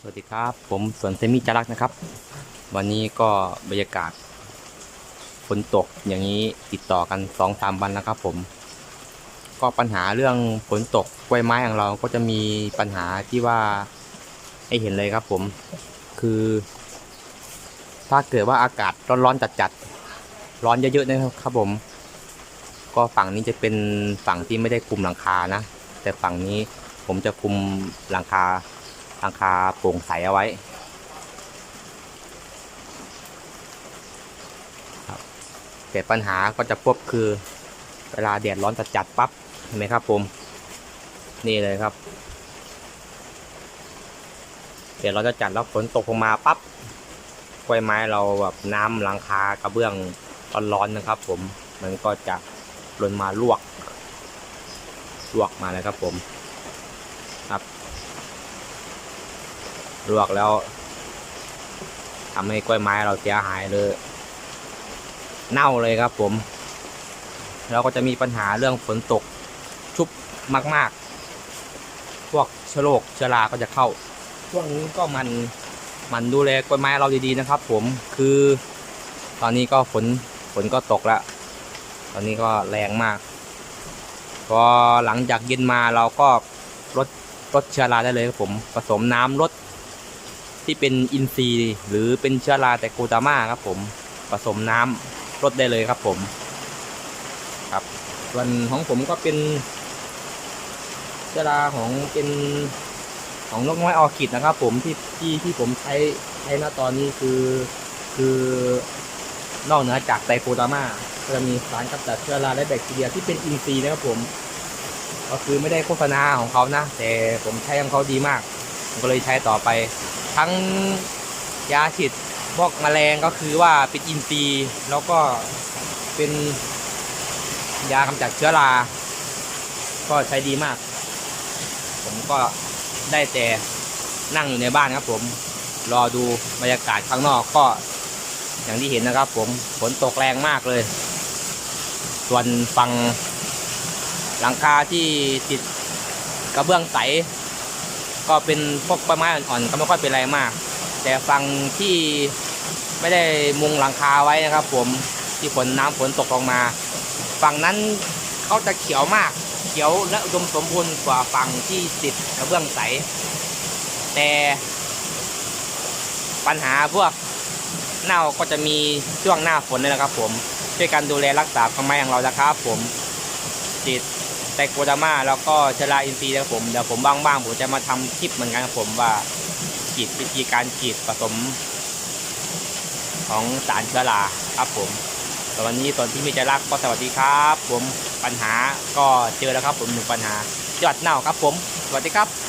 สวัสดีครับ ผมสวนเซมิจารักนะครับ วันนี้ก็บรรยากาศฝนตกอย่างนี้ติดต่อกันสองสามวันแล้วครับ ผม ก็ปัญหาเรื่องฝนตกกล้วยไม้ของเราก็จะมีปัญหาที่ว่าให้เห็นเลยครับ ผม คือ ถ้าเกิดว่าอากาศร้อนๆจัดๆร้อนเยอะๆนะครับผม ก็ฝั่งนี้จะเป็นฝั่งที่ไม่ได้คุมหลังคานะแต่ฝั่งนี้ผมจะคุมหลังคา หลังคาโปร่งใสเอาไว้ครับแต่ปัญหาก็จะพบคือเวลาแดดร้อนจัดๆปั๊บเห็นไหมครับผมนี่เลยครับแดดร้อนจัดแล้วฝนตกลงมาปั๊บกล้วยไม้เราแบบน้ำหลังคากระเบื้องร้อนๆนะครับ ผมมันก็จะหล่นมาลวกลวกมาเลยครับผมครับ ลวกแล้วทำให้กล้วยไม้เราเสียหายเลยเน่าเลยครับผม เราก็จะมีปัญหาเรื่องฝนตกชุบมาก ๆ พวกเชื้อโรคเชื้อราก็จะเข้าช่วงนี้ก็มันมันดูแลกล้วยไม้เราดีๆนะครับ ผมคือ ตอนนี้ก็ฝนฝนก็ตกแล้วตอนนี้ก็แรงมาก พอหลังจากเย็นมาเราก็ลดลดเชื้อราได้เลยครับผม ผสมน้ำลด ที่เป็นอินทรีย์หรือเป็นเชื้อราแต่กูตาม่าครับผมผสมน้ำลดได้เลยครับผม ครับ ส่วนของผมก็เป็นเชื้อราของเป็นของนกน้อยออคิดนะครับ ผมที่ที่ที่ผมใช้ใช้ณตอนนี้คือคือนอกเหนือจากไตโคตาม่าก็จะมีสารกำจัดเชื้อราและแบคทีเรียที่เป็นอินทรีย์นะครับผม ก็คือไม่ได้โฆษณาของเขานะ แต่ผมใช้ของเขาดีมาก ผมก็เลยใช้ต่อไป ทั้งยาฉีดพวกแมลงก็คือว่าเป็นอินทรีย์แล้วก็เป็นยากำจัดเชื้อรา ก็ใช้ดีมาก ผมก็ได้แต่นั่งอยู่ในบ้านครับผม รอดูบรรยากาศข้างนอกก็อย่างที่เห็นนะครับผม ฝนตกแรงมากเลย ส่วนฝั่งหลังคาที่ติดกระเบื้องใส ก็เป็นพวกใบไม้อ่อนๆก็ไม่ค่อยเป็นไรมาก แต่ฝั่งที่ไม่ได้มุงหลังคาไว้นะครับ ผมที่ฝนน้ำฝนตกลงมา ฝั่งนั้นเขาจะเขียวมาก เขียวและอุดมสมบูรณ์กว่าฝั่งที่ติดกระเบื้องใส แต่ปัญหาพวกเน่าก็จะมีช่วงหน้าฝนนี่แหละครับ ผมช่วยกันดูแลรักษาต้นไม้ของเรานะครับ ผมติด ไตโกดาม่าแล้วก็เชลาอินทรีย์นะครับผมเดี๋ยวผมบ้างๆผมจะมาทำคลิปเหมือนกันครับผมว่าฉีดวิธีการฉีดผสม ของสารเชื้อราครับผมแต่วันนี้ตอนที่มีใจรักก็สวัสดีครับ ผมปัญหาก็เจอแล้วครับผมหนึ่งปัญหายอดเน่าครับผม สวัสดีครับ